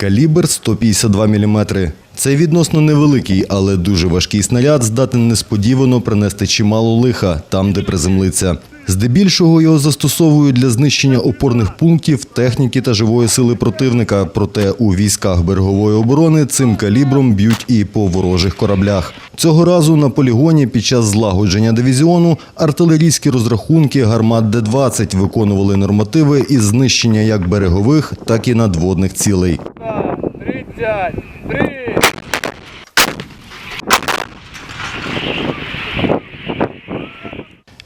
Калібр 152 мм. Цей відносно невеликий, але дуже важкий снаряд здатен несподівано принести чимало лиха там, де приземлиться. Здебільшого його застосовують для знищення опорних пунктів, техніки та живої сили противника. Проте у військах берегової оборони цим калібром б'ють і по ворожих кораблях. Цього разу на полігоні під час злагодження дивізіону артилерійські розрахунки гармат Д-20 виконували нормативи із знищення як берегових, так і надводних цілей. 33.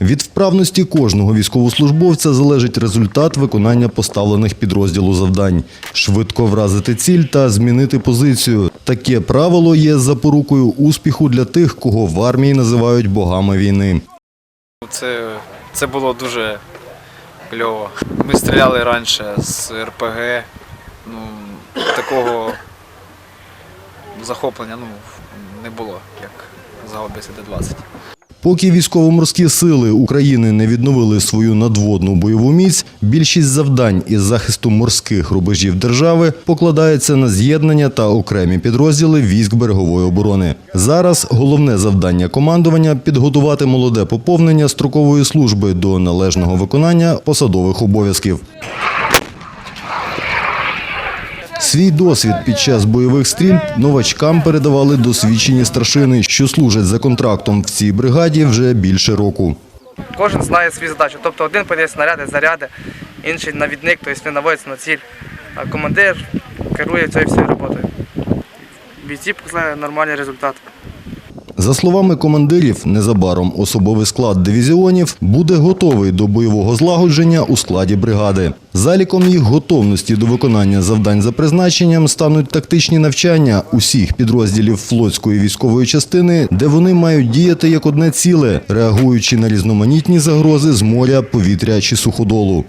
Від вправності кожного військовослужбовця залежить результат виконання поставлених підрозділу завдань. Швидко вразити ціль та змінити позицію. Таке правило є запорукою успіху для тих, кого в армії називають богами війни. Це, це було дуже кльово. Ми стріляли раніше з РПГ. Ну, такого захоплення ну, не було, як з гаубиці Д-20. Поки військово-морські сили України не відновили свою надводну бойову міць, більшість завдань із захисту морських рубежів держави покладається на з'єднання та окремі підрозділи військ берегової оборони. Зараз головне завдання командування підготувати молоде поповнення строкової служби до належного виконання посадових обов'язків. Свій досвід під час бойових стрільб новачкам передавали досвідчені старшини, що служать за контрактом в цій бригаді вже більше року. Кожен знає свою задачу. Тобто один подає снаряди, заряди, інший навідник, тобто не наводиться на ціль. А командир керує цією всією роботою. Бійці показали нормальний результат. За словами командирів, незабаром особовий склад дивізіонів буде готовий до бойового злагодження у складі бригади. Заліком їх готовності до виконання завдань за призначенням стануть тактичні навчання усіх підрозділів флотської військової частини, де вони мають діяти як одне ціле, реагуючи на різноманітні загрози з моря, повітря чи суходолу.